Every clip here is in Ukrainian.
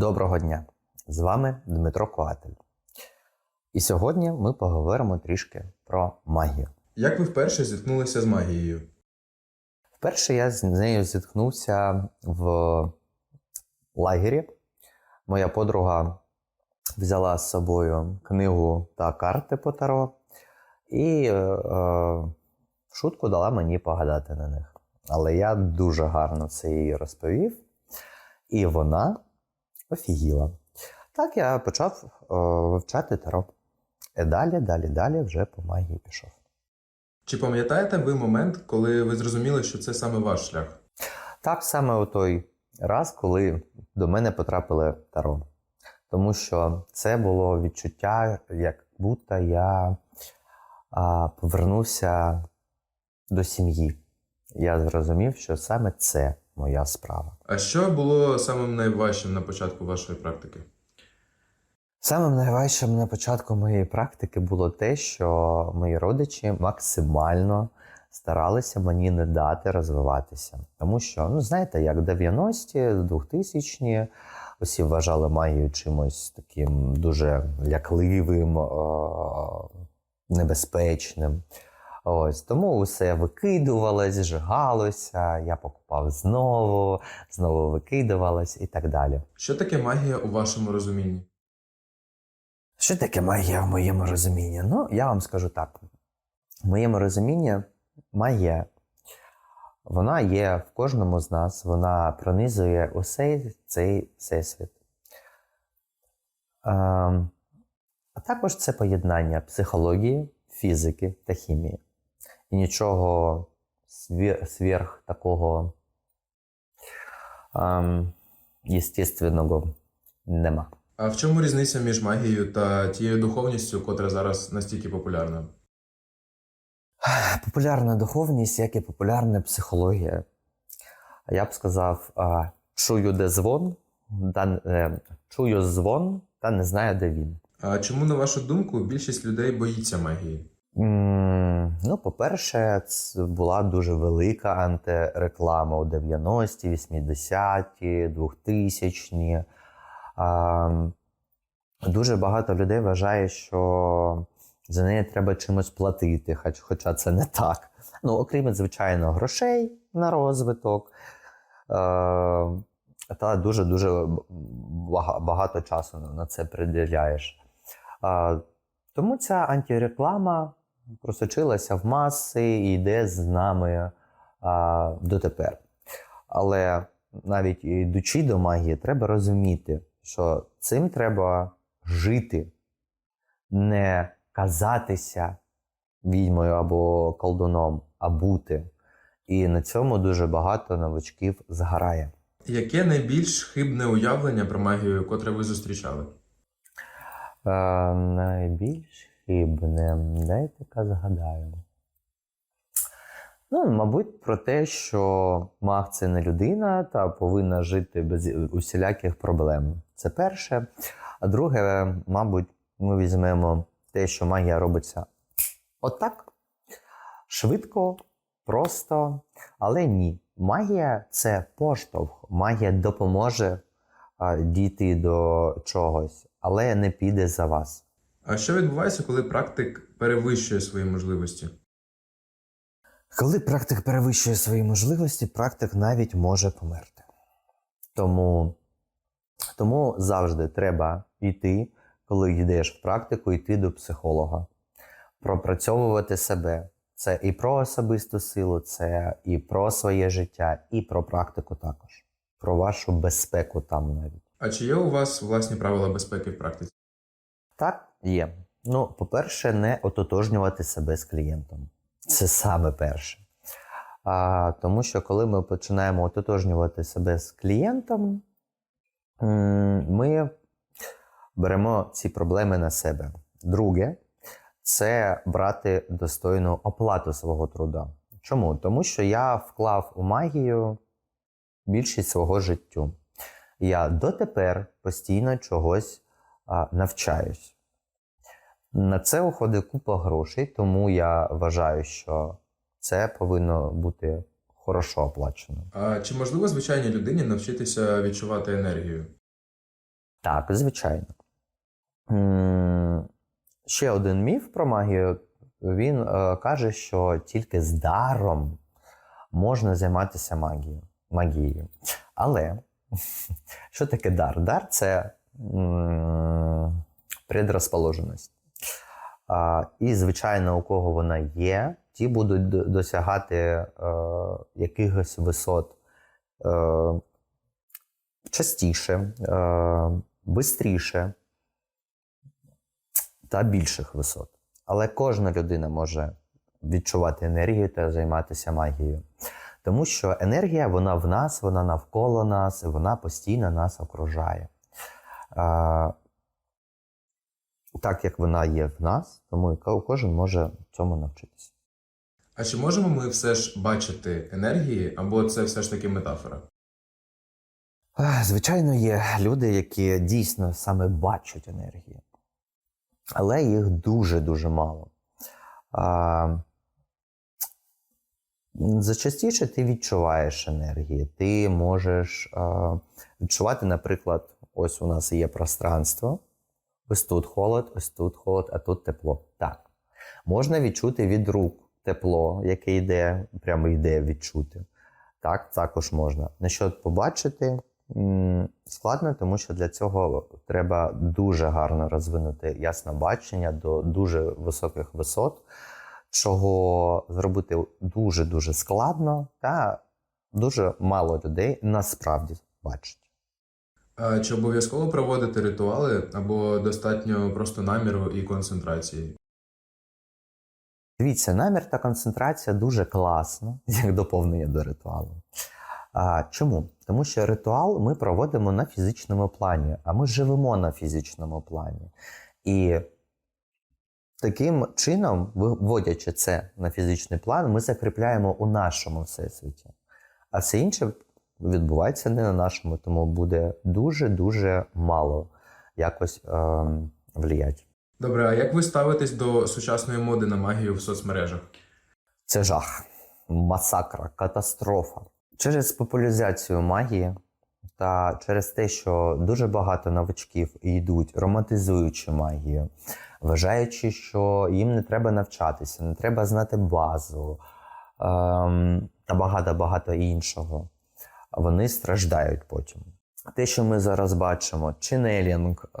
Доброго дня! З вами Дмитро Коатель. І сьогодні ми поговоримо трішки про магію. Як ви вперше зіткнулися з магією? Вперше я з нею зіткнувся в лагері. Моя подруга взяла з собою книгу та карти по таро і е, е, в шутку дала мені погадати на них. Але я дуже гарно це їй розповів, і вона офігіла. Так я почав е, вивчати таро. І далі, далі, далі вже по магії пішов. Чи пам'ятаєте ви момент, коли ви зрозуміли, що це саме ваш шлях? Так саме у той раз, коли до мене потрапили таро. Тому що це було відчуття, як будто я а, повернувся до сім'ї. Я зрозумів, що саме це моя справа. А що було самим найважчим на початку вашої практики? Самим найважчим на початку моєї практики було те, що мої родичі максимально старалися мені не дати розвиватися. Тому що, ну знаєте, як 90-ті, 2000-ті, усі вважали магію чимось таким дуже лякливим, небезпечним. Ось тому усе викидувалось, зжигалося, я покупав знову, знову викидувалось і так далі. Що таке магія у вашому розумінні? Що таке магія в моєму розумінні? Ну, я вам скажу так: в моєму розумінні магія, вона є в кожному з нас, вона пронизує усей цей всесвіт. Ем, А також це поєднання психології, фізики та хімії. І нічого сверх такого ем, єстественного нема. А в чому різниця між магією та тією духовністю, котра зараз настільки популярна? Популярна духовність, як і популярна психологія. Я б сказав, чую, де дзвон, та, е, чую дзвон, та не знаю, де він. А чому, на вашу думку, більшість людей боїться магії? Ну, по-перше, це була дуже велика антиреклама у 90-ті, 80-ті, 2000-ті. Дуже багато людей вважає, що за неї треба чимось платити, хоча це не так. Ну, окрім, звичайно, грошей на розвиток. е, Та дуже-дуже багато часу на це приділяєш. Тому ця антиреклама просочилася в маси і йде з нами а, дотепер. Але навіть йдучи до магії, треба розуміти, що цим треба жити, не казатися відьмою або колдуном, а бути. І на цьому дуже багато новачків згорає. Яке найбільш хибне уявлення про магію, котре ви зустрічали? Е, найбільш хибне, дайте-ка згадаю. Ну, мабуть, про те, що маг це не людина та повинна жити без усіляких проблем. Це перше. А друге, мабуть, ми візьмемо те, що магія робиться отак. Швидко, просто, але ні. Магія це поштовх. Магія допоможе а, дійти до чогось, але не піде за вас. А що відбувається, коли практик перевищує свої можливості? Коли практик перевищує свої можливості, практик навіть може померти. Тому, тому завжди треба йти, коли йдеш в практику, йти до психолога, пропрацьовувати себе. Це і про особисту силу, це і про своє життя, і про практику також, про вашу безпеку там навіть. А чи є у вас власні правила безпеки в практиці? Так, є. Ну, по-перше, не ототожнювати себе з клієнтом. Це саме перше. А, тому що коли ми починаємо ототожнювати себе з клієнтом, ми беремо ці проблеми на себе. Друге, це брати достойну оплату свого труда. Чому? Тому що я вклав у магію більшість свого життю. Я дотепер постійно чогось а, навчаюсь. На це уходить купа грошей, тому я вважаю, що це повинно бути хорошо оплачено. А чи можливо звичайній людині навчитися відчувати енергію? Так, звичайно. Ще один міф про магію. Він е, каже, що тільки з даром можна займатися магією. магією. Але що таке дар? Дар це м, предрозположеність. І, звичайно, у кого вона є, ті будуть досягати е, якихось висот е, частіше, е, бистріше та більших висот. Але кожна людина може відчувати енергію та займатися магією. Тому що енергія вона в нас, вона навколо нас, вона постійно нас окружає. Так як вона є в нас, тому кожен може цьому навчитися. А чи можемо ми все ж бачити енергії, або це все ж таки метафора? Звичайно, є люди, які дійсно саме бачать енергію, але їх дуже-дуже мало. А, зачастіше ти відчуваєш енергії. Ти можеш а, відчувати, наприклад, ось у нас є пространство, ось тут холод, ось тут холод, а тут тепло. Так. Можна відчути від рук тепло, яке йде, прямо йде відчути. Так, також можна. На що побачити складно, тому що для цього треба дуже гарно розвинути яснобачення до дуже високих висот, чого зробити дуже-дуже складно, та дуже мало людей насправді бачать. А чи обов'язково проводити ритуали, або достатньо просто наміру і концентрації? Дивіться, намір та концентрація дуже класно, як доповнення до ритуалу. А, чому? Тому що ритуал ми проводимо на фізичному плані, а ми живемо на фізичному плані. І таким чином, виводячи це на фізичний план, ми закріпляємо у нашому всесвіті. А все інше відбувається не на нашому, тому буде дуже-дуже мало якось ем, вліяти. Добре, а як ви ставитесь до сучасної моди на магію в соцмережах? Це жах, масакра, катастрофа. Через популяризацію магії та через те, що дуже багато новачків йдуть, романтизуючи магію, вважаючи, що їм не треба навчатися, не треба знати базу ем, та багато-багато іншого. Вони страждають потім. Те, що ми зараз бачимо, ченелінг, е-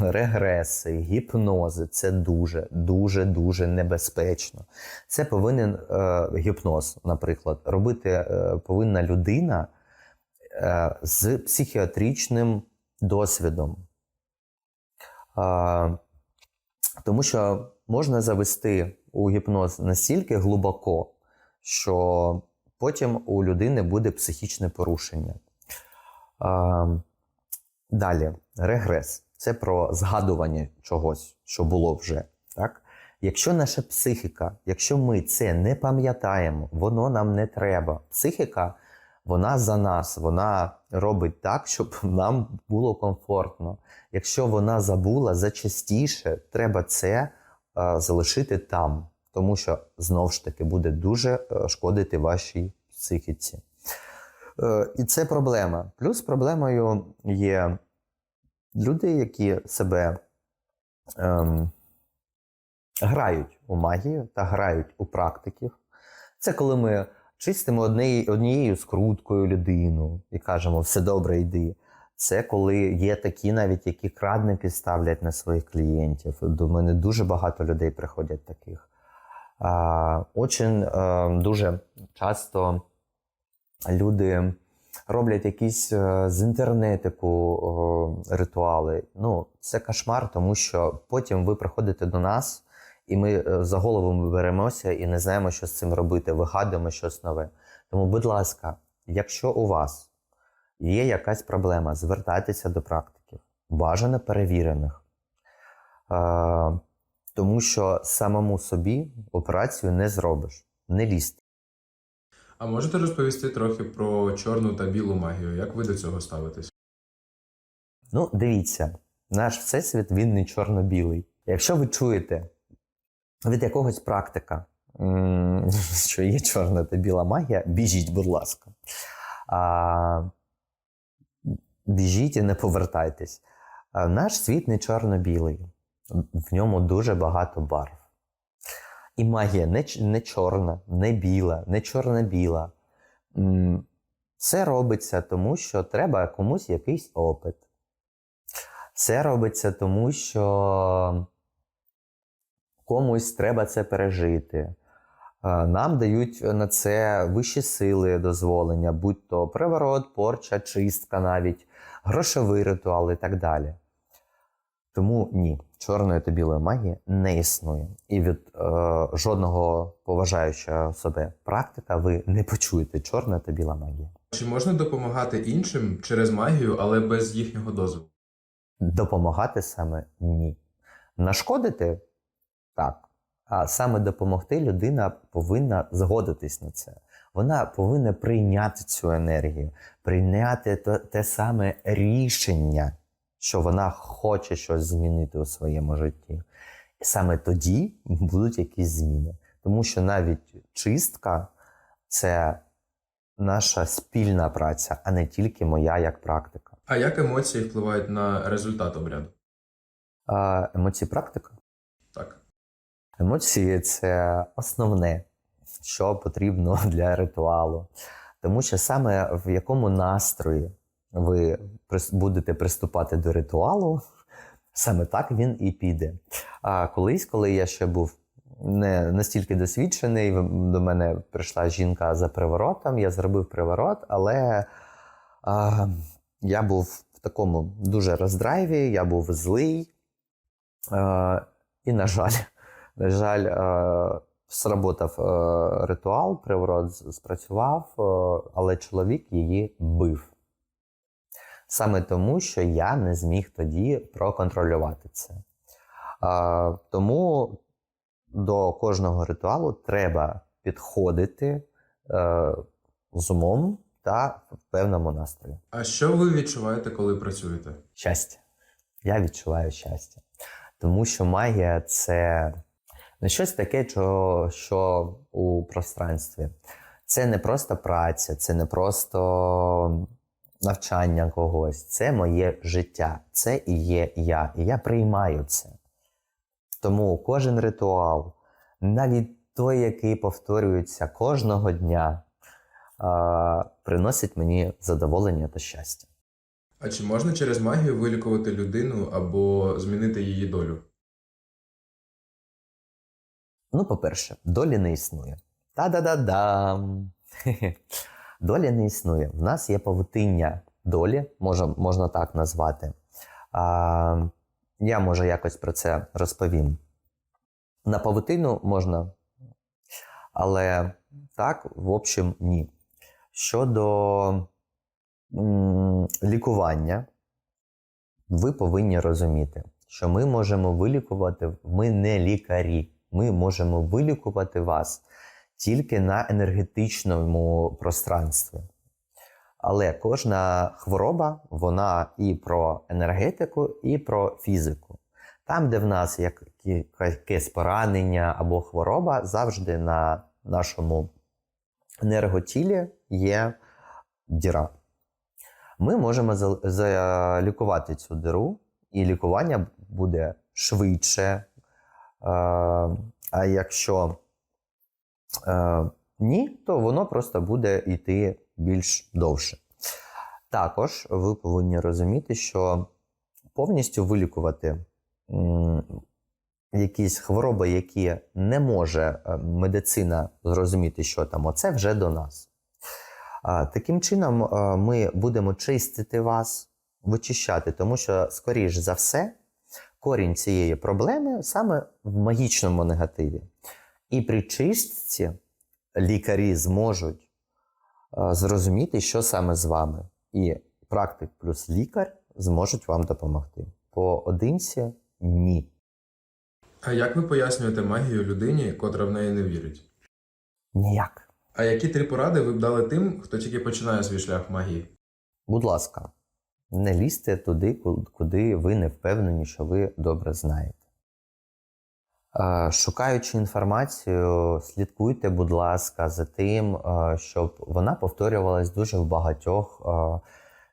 регреси, гіпнози це дуже, дуже, дуже небезпечно. Це повинен е- гіпноз, наприклад, робити е- повинна людина з психіатричним досвідом. Тому що можна завести у гіпноз настільки глибоко, що потім у людини буде психічне порушення. А, далі, регрес це про згадування чогось, що було вже. Так? Якщо наша психіка, якщо ми це не пам'ятаємо, воно нам не треба. Психіка, вона за нас, вона робить так, щоб нам було комфортно. Якщо вона забула, зачастіше треба це а, залишити там, тому що знову ж таки буде дуже е, шкодити вашій психіці. Е, І це проблема. Плюс проблемою є люди, які себе ем, грають у магію та грають у практиків. Це коли ми чистимо однією, однією скруткою людину і кажемо, все добре, йди. Це коли є такі, навіть які крадники ставлять на своїх клієнтів. До мене дуже багато людей приходять таких. Очень е, дуже часто люди роблять якісь е, з інтернетику ритуали. Ну, це кошмар, тому що потім ви приходите до нас, і ми е, за голову беремося і не знаємо, що з цим робити, вигадуємо щось нове. Тому, будь ласка, якщо у вас є якась проблема, звертайтеся до практиків, бажано перевірених. Тому що самому собі операцію не зробиш, не лізьте. А можете розповісти трохи про чорну та білу магію? Як ви до цього ставитесь? Ну, дивіться, наш всесвіт він не чорно-білий. Якщо ви чуєте від якогось практика, що є чорна та біла магія, біжіть, будь ласка. А, біжіть і не повертайтесь. Наш світ не чорно-білий, в ньому дуже багато барв. І магія не, не чорна, не біла, не чорно-біла. Це робиться тому, що треба комусь якийсь опит. Це робиться тому, що комусь треба це пережити. Е, Нам дають на це вищі сили дозволення, будь то приворот, порча, чистка навіть, грошовий ритуал і так далі. Тому ні, чорної та білої магії не існує. І від е, жодного поважаючого себе практика ви не почуєте чорна та біла магія. Чи можна допомагати іншим через магію, але без їхнього дозволу? Допомагати саме ні. Нашкодити так. А саме допомогти людина повинна згодитись на це. Вона повинна прийняти цю енергію, прийняти те, те саме рішення, що вона хоче щось змінити у своєму житті. І саме тоді будуть якісь зміни. Тому що навіть чистка це наша спільна праця, а не тільки моя як практика. А як емоції впливають на результат обряду? А, емоції практика. Так. Емоції це основне, що потрібно для ритуалу. Тому що саме в якому настрої ви будете приступати до ритуалу, саме так він і піде. А колись, коли я ще був не настільки досвідчений, до мене прийшла жінка за приворотом, я зробив приворот, але а, я був в такому дуже роздрайві, я був злий. А, і, на жаль, на жаль, сработав е, ритуал, приворот спрацював, е, але чоловік її бив. Саме тому, що я не зміг тоді проконтролювати це. Е, Тому до кожного ритуалу треба підходити е, з умом та в певному настрої. А що ви відчуваєте, коли працюєте? Щастя. Я відчуваю щастя. Тому що магія це не щось таке, що, що у пространстві. Це не просто праця, це не просто навчання когось, це моє життя, це і є я. І я приймаю це. Тому кожен ритуал, навіть той, який повторюється кожного дня, приносить мені задоволення та щастя. А чи можна через магію вилікувати людину або змінити її долю? Ну, по-перше, долі не існує. Та-да-да-дам! Хе-хе. Не існує. В нас є павутиння долі, може, можна так назвати. А, я може якось про це розповім. На павутину можна, але так, в общем, ні. Щодо м, лікування, ви повинні розуміти, що ми можемо вилікувати, ми не лікарі. Ми можемо вилікувати вас тільки на енергетичному пространстві. Але кожна хвороба, вона і про енергетику, і про фізику. Там, де в нас як- якесь поранення або хвороба, завжди на нашому енерготілі є діра. Ми можемо за- залікувати цю диру, і лікування буде швидше. Е, А якщо ні, то воно просто буде йти більш довше. Також ви повинні розуміти, що повністю вилікувати якісь хвороби, які не може е, медицина зрозуміти, що там, оце вже до нас. Таким чином, е, ми будемо чистити вас, вичищати, тому що, скоріш за все, корінь цієї проблеми саме в магічному негативі. І при чистці лікарі зможуть е, зрозуміти, що саме з вами. І практик плюс лікар зможуть вам допомогти. Поодинці ні. А як ви пояснюєте магію людині, котра в неї не вірить? Ніяк. А які три поради ви б дали тим, хто тільки починає свій шлях магії? Будь ласка, не лізьте туди, куди ви не впевнені, що ви добре знаєте. Е, Шукаючи інформацію, слідкуйте, будь ласка, за тим, е, щоб вона повторювалась дуже в багатьох е,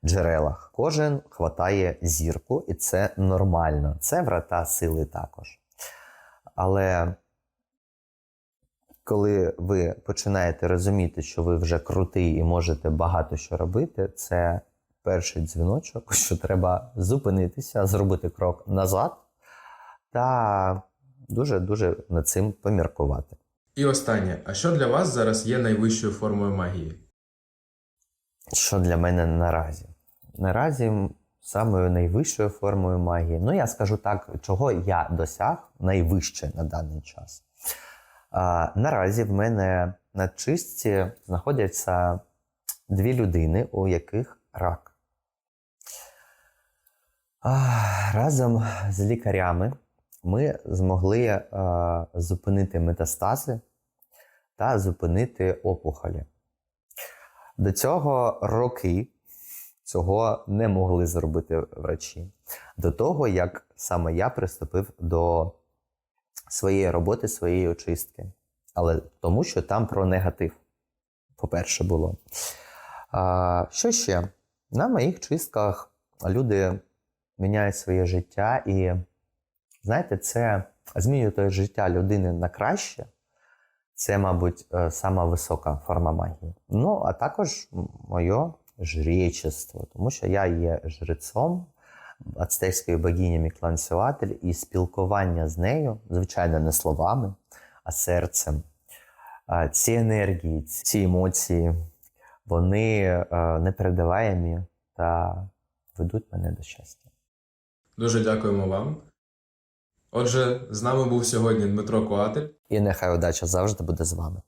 джерелах. Кожен хватає зірку, і це нормально. Це врата сили також. Але коли ви починаєте розуміти, що ви вже крутий і можете багато що робити, це перший дзвіночок, що треба зупинитися, зробити крок назад та дуже-дуже над цим поміркувати. І останнє, а що для вас зараз є найвищою формою магії? Що для мене наразі? Наразі самою найвищою формою магії, ну я скажу так, чого я досяг найвище на даний час. А, наразі в мене на чистці знаходяться дві людини, у яких рак. А, разом з лікарями ми змогли а, зупинити метастази та зупинити опухолі. До цього роки цього не могли зробити врачі. До того, як саме я приступив до своєї роботи, своєї очистки. Але тому, що там про негатив, по-перше, було. А, що ще? На моїх чистках люди міняють своє життя, і знаєте, це змінює життя людини на краще. Це, мабуть, е, сама висока форма магії. Ну, а також моє жречество, тому що я є жрецом ацтекської богині Міклансіуатель, і спілкування з нею, звичайно, не словами, а серцем. Ці енергії, ці емоції, вони е, непередаваємі та ведуть мене до щастя. Дуже дякуємо вам. Отже, з нами був сьогодні Дмитро Куатель. І нехай удача завжди буде з вами.